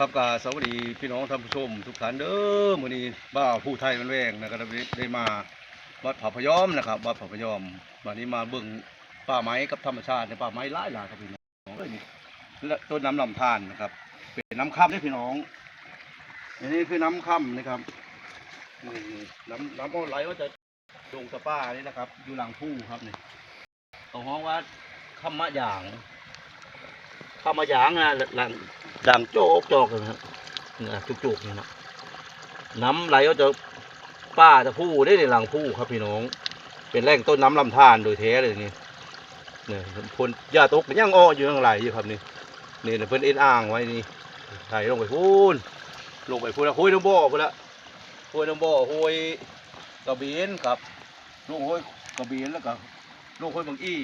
ครับกาสวัสดีพี่น้องท่านผู้ชมทุกท่านเด้อมื้อนี้บ้าผู้ไทยมันแวงนะครับได้ได้มาวัดผาพยอมนะครับวัดผาพยอมวันนี้มาเบิ่งป่าไม้กับธรรมชาติในป่าไม้หลายหลายครับพี่น้องเอ้ยนี่และต้นน้ำลำธารนะครับ เป็นน้ำค่ำได้พี่น้อง อันนี้คือน้ำค่ำนะครับนี่น้ำน้ำก็ไหลว่าจะลงสะป้านี่นะครับ อยู่หลังผู้ครับนี่เขาห้องว่าคำมะหยางคำมะหยางนะหลัง ดังโจกโจกเลยนะครับเนี่ยจุกๆเนี่ยนะน้ำไหลก็จะป้าจะผู้ได้ในหลังผู้ครับพี่น้อง เป็นแหล่งต้นน้ำลำธารโดยแท้เลยนี่เนี่ยพลหญ้าตกมันยังอ้ออยู่ข้างไหลอยู่ครับนี่นี่เพิ่นเอ็นอ่างไว้นี่ไหลลงไปพูนลงไปพูนแล้วห้วยน้ำบ่อพูนละห้วยน้ำบ่อห้วยกระเบนครับลูกห้วยกระเบนแล้วก็ลูกห้วยบางอี้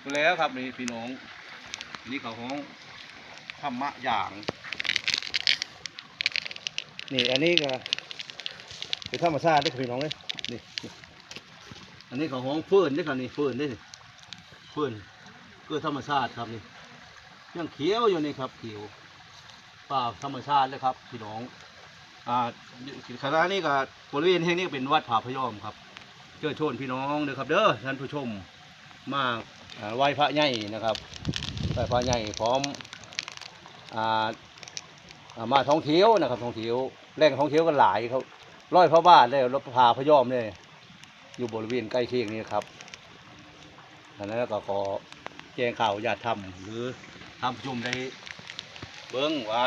ไปแล้วครับนี่พี่น้องนี่เขาของ ธรรมะอย่าง นี่อันนี้ก็เป็นธรรมชาติได้อพี่น้องเลยนี่นี่อันนี้ขาห้องเฟื่นนี่ครับนี่เฟื่นนี่เฟื่นคือธรรมชาติครับนี่ยังเขียวอยู่นี่ครับเขียวป่าธรรมชาติเลยครับพี่น้องอ่าขณะนี้ก็บริเวณแห่งนี้เป็นวัดผาพยอมครับเชิญชวนพี่น้องเด้อครับ เด้อท่านผู้ชมมาอ่าไหว้พระใหญ่นะครับไหว้พระใหญ่พร้อม มาท่องเที่ยวนะครับท่องเที่ยวแหล่งท่องเที่ยวกันหลายเขาร้อยพระบาทเลยรถพาพยอมเนี่ยอยู่บริเวณใกล้เคียงนี้ครับอันนั้นก็ขอแจ้งข่าวญาติธรรมหรือทำชุมได้เบิ้งว่า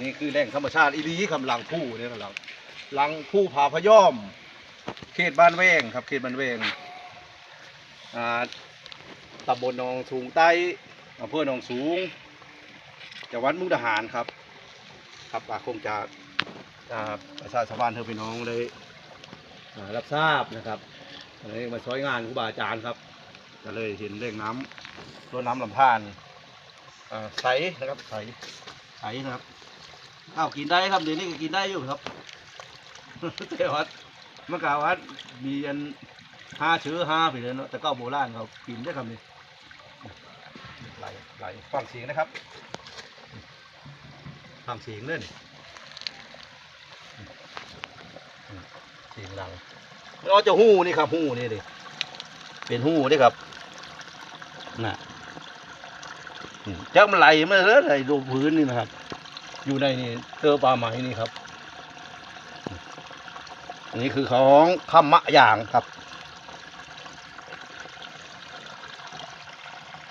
นี่คือแหล่งธรรมชาติอีหลีคำหลังผู้เนี่ยครับหลังผู้ผาพยอม เขตบ้านแวงครับ เขตบ้านแวงอ่าตำบลหนองสูงใต้อำเภอหนองสูง จังหวัดมุกดาหารครับ ครับอาคงจะอ่าประชาชาวบ้านเธอพี่น้องได้รับทราบนะครับอนี้มาช่วยงานครูบาอาจารย์ครับก็เลยเห็นเร่งน้ำรดน้ำลำธารใสนะครับใสใสนะครับอ้าวกินได้ครับเดี๋ยวนี้ก็กินได้อยู่ครับแต่ว่าเมื่อกาวว่ามีอันห้าเชื้อห้าไปเลยเนาะแต่ก็โบราณเขากินได้ครับนี่ไหลไหลฟังเสียงนะครับ ทำเสียงเล่นเสียงดังเราจะหู้นี่ครับหู้นี่ดิเป็นหู้นี่ครับน่ะจักมันไหลมาแล้วไหลลงพื้นนี่นะครับ อยู่ในนี่เจอปลาไหมนี่ครับนนี้คือของคำมะยางครับ